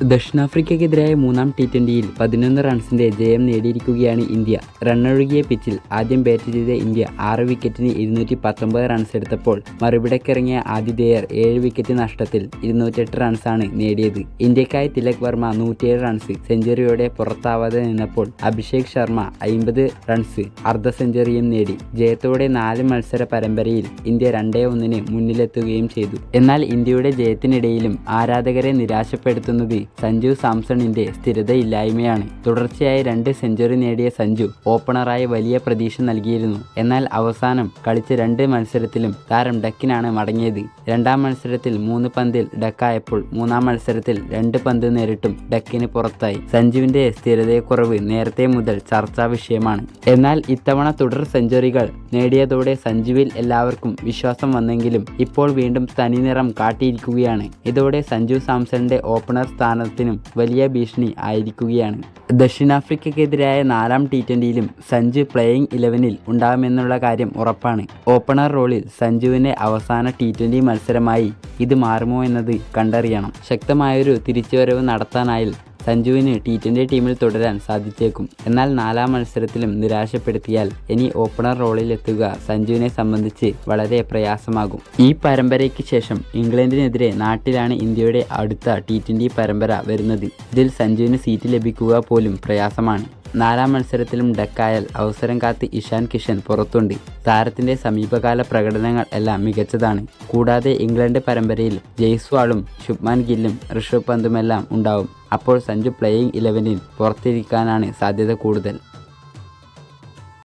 ദക്ഷിണാഫ്രിക്കയ്ക്കെതിരായ മൂന്നാം ടി ട്വന്റിയിൽ പതിനൊന്ന് റൺസിന്റെ ജയം നേടിയിരിക്കുകയാണ് ഇന്ത്യ. റണ്ണൊഴുകിയ പിച്ചിൽ ആദ്യം ബാറ്റ് ചെയ്ത ഇന്ത്യ ആറ് വിക്കറ്റിന് ഇരുന്നൂറ്റി പത്തൊമ്പത് റൺസ് എടുത്തപ്പോൾ മറുപടിക്കിറങ്ങിയ ആതിഥേയർ ഏഴ് വിക്കറ്റ് നഷ്ടത്തിൽ ഇരുന്നൂറ്റെട്ട് റൺസാണ് നേടിയത്. ഇന്ത്യക്കായി തിലക് വർമ്മ നൂറ്റിയേഴ് റൺസ് സെഞ്ചുറിയോടെ പുറത്താവാതെ നിന്നപ്പോൾ അഭിഷേക് ശർമ്മ അയിമ്പത് റൺസ് അർദ്ധ സെഞ്ചുറിയും നേടി. ജയത്തോടെ നാല് മത്സര പരമ്പരയിൽ ഇന്ത്യ രണ്ടേ ഒന്നിന് മുന്നിലെത്തുകയും ചെയ്തു. എന്നാൽ ഇന്ത്യയുടെ ജയത്തിനിടയിലും ആരാധകരെ നിരാശപ്പെടുത്തുന്നത് സഞ്ജു സാംസണിന്റെ സ്ഥിരതയില്ലായ്മയാണ്. തുടർച്ചയായി രണ്ട് സെഞ്ചുറി നേടിയ സഞ്ജു ഓപ്പണറായി വലിയ പ്രതീക്ഷ നൽകിയിരുന്നു. എന്നാൽ അവസാനം കളിച്ച രണ്ട് മത്സരത്തിലും താരം ഡക്കിനാണ് മടങ്ങിയത്. രണ്ടാം മത്സരത്തിൽ മൂന്ന് പന്തിൽ ഡക്കായപ്പോൾ മൂന്നാം മത്സരത്തിൽ രണ്ട് പന്ത് നേരിട്ടും ഡക്കിന് പുറത്തായി. സഞ്ജുവിന്റെ സ്ഥിരതയെക്കുറവ് നേരത്തെ മുതൽ ചർച്ചാ വിഷയമാണ്. എന്നാൽ ഇത്തവണ തുടർ സെഞ്ചുറികൾ നേടിയതോടെ സഞ്ജുവിൽ എല്ലാവർക്കും വിശ്വാസം വന്നെങ്കിലും ഇപ്പോൾ വീണ്ടും തനിനിറം കാട്ടിയിരിക്കുകയാണ്. ഇതോടെ സഞ്ജു സാംസണിന്റെ ഓപ്പണർ സ്ഥാനത്തിനും വലിയ ഭീഷണി ആയിരിക്കുകയാണ്. ദക്ഷിണാഫ്രിക്കയ്ക്കെതിരായ നാലാം ടി ട്വന്റിയിലും സഞ്ജു പ്ലേയിങ് ഇലവനിൽ ഉണ്ടാകുമെന്നുള്ള കാര്യം ഉറപ്പാണ്. ഓപ്പണർ റോളിൽ സഞ്ജുവിന്റെ അവസാന ടി ട്വന്റി മത്സരമായി ഇത് മാറുമോ എന്നത് കണ്ടറിയണം. ശക്തമായൊരു തിരിച്ചുവരവ് നടത്താനായാൽ സഞ്ജുവിന് ടി ട്വന്റി ടീമിൽ തുടരാൻ സാധിച്ചേക്കും. എന്നാൽ നാലാം മത്സരത്തിലും നിരാശപ്പെടുത്തിയാൽ ഇനി ഓപ്പണർ റോളിലെത്തുക സഞ്ജുവിനെ സംബന്ധിച്ച് വളരെ പ്രയാസമാകും. ഈ പരമ്പരയ്ക്ക് ശേഷം ഇംഗ്ലണ്ടിനെതിരെ നാട്ടിലാണ് ഇന്ത്യയുടെ അടുത്ത ടി ട്വന്റി പരമ്പര വരുന്നത്. ഇതിൽ സഞ്ജുവിന് സീറ്റ് ലഭിക്കുക പോലും പ്രയാസമാണ്. നാലാം മത്സരത്തിലും ഡക്കായാൽ അവസരം കാത്ത് ഇഷാൻ കിഷൻ പുറത്തുണ്ട്. താരത്തിന്റെ സമീപകാല പ്രകടനങ്ങൾ എല്ലാം മികച്ചതാണ്. കൂടാതെ ഇംഗ്ലണ്ട് പരമ്പരയിൽ ജയ്സ്വാളും ശുഭ്മാൻ ഗില്ലും ഋഷഭ് പന്തുമെല്ലാം ഉണ്ടാവും. അപ്പോൾ സഞ്ജു പ്ലേയിങ് ഇലവനിൽ പുറത്തിരിക്കാനാണ് സാധ്യത കൂടുതൽ.